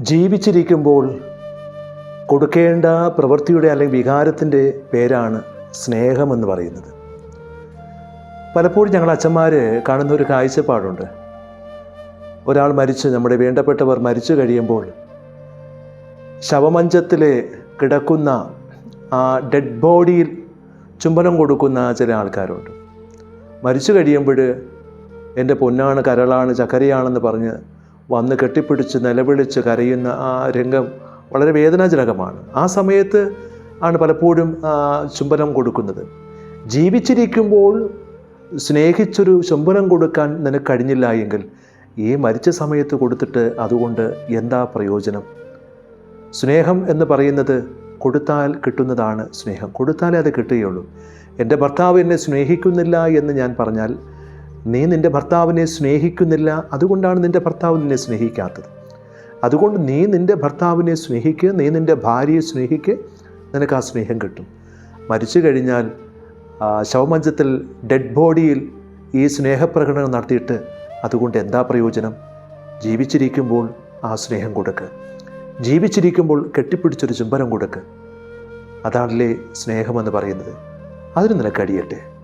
ജീവിച്ചിരിക്കുമ്പോൾ കൊടുക്കേണ്ട പ്രവൃത്തിയുടെ അല്ലെങ്കിൽ വികാരത്തിന്റെ പേരാണ് സ്നേഹമെന്ന് പറയുന്നത്. പലപ്പോഴും ഞങ്ങൾ അച്ഛന്മാർ കാണുന്ന ഒരു കാഴ്ചപ്പാടുണ്ട്. ഒരാൾ മരിച്ച് നമ്മുടെ വേണ്ടപ്പെട്ടവർ മരിച്ചു കഴിയുമ്പോൾ ശവമഞ്ചത്തിൽ കിടക്കുന്ന ആ ഡെഡ് ബോഡിയിൽ ചുംബനം കൊടുക്കുന്ന ചില ആൾക്കാരുണ്ട്. മരിച്ചു കഴിയുമ്പോൾ എന്റെ പൊന്നാണ് കരളാണ് ചക്കരയാണെന്ന് പറഞ്ഞ് വന്ന് കെട്ടിപ്പിടിച്ച് നിലവിളിച്ച് കരയുന്ന ആ രംഗം വളരെ വേദനാജനകമാണ്. ആ സമയത്ത് ആണ് പലപ്പോഴും ചുംബനം കൊടുക്കുന്നത്. ജീവിച്ചിരിക്കുമ്പോൾ സ്നേഹിച്ചൊരു ചുംബനം കൊടുക്കാൻ നിനക്ക് കഴിഞ്ഞില്ല എങ്കിൽ ഈ മരിച്ച സമയത്ത് കൊടുത്തിട്ട് അതുകൊണ്ട് എന്താ പ്രയോജനം? സ്നേഹം എന്ന് പറയുന്നത് കൊടുത്താൽ കിട്ടുന്നതാണ് സ്നേഹം. കൊടുത്താലേ അത് കിട്ടുകയുള്ളൂ. എന്റെ ഭർത്താവ് എന്നെ സ്നേഹിക്കുന്നില്ല എന്ന് ഞാൻ പറഞ്ഞാൽ നീ നിന്റെ ഭർത്താവിനെ സ്നേഹിക്കുന്നില്ല. അതുകൊണ്ടാണ് നിന്റെ ഭർത്താവ് നിന്നെ സ്നേഹിക്കാത്തത്. അതുകൊണ്ട് നീ നിന്റെ ഭർത്താവിനെ സ്നേഹിക്കുക നീ നിന്റെ ഭാര്യയെ സ്നേഹിക്കുക നിനക്ക് ആ സ്നേഹം കിട്ടും. മരിച്ചു കഴിഞ്ഞാൽ ശവമഞ്ചത്തിൽ ഡെഡ് ബോഡിയിൽ ഈ സ്നേഹപ്രകടനം നടത്തിയിട്ട് അതുകൊണ്ട് എന്താ പ്രയോജനം? ജീവിച്ചിരിക്കുമ്പോൾ ആ സ്നേഹം കൊടുക്കുക ജീവിച്ചിരിക്കുമ്പോൾ കെട്ടിപ്പിടിച്ചൊരു ചുംബനം കൊടുക്കുക അതാണല്ലേ സ്നേഹമെന്ന് പറയുന്നത്. അതിന് നിനക്ക് അടിയട്ടെ.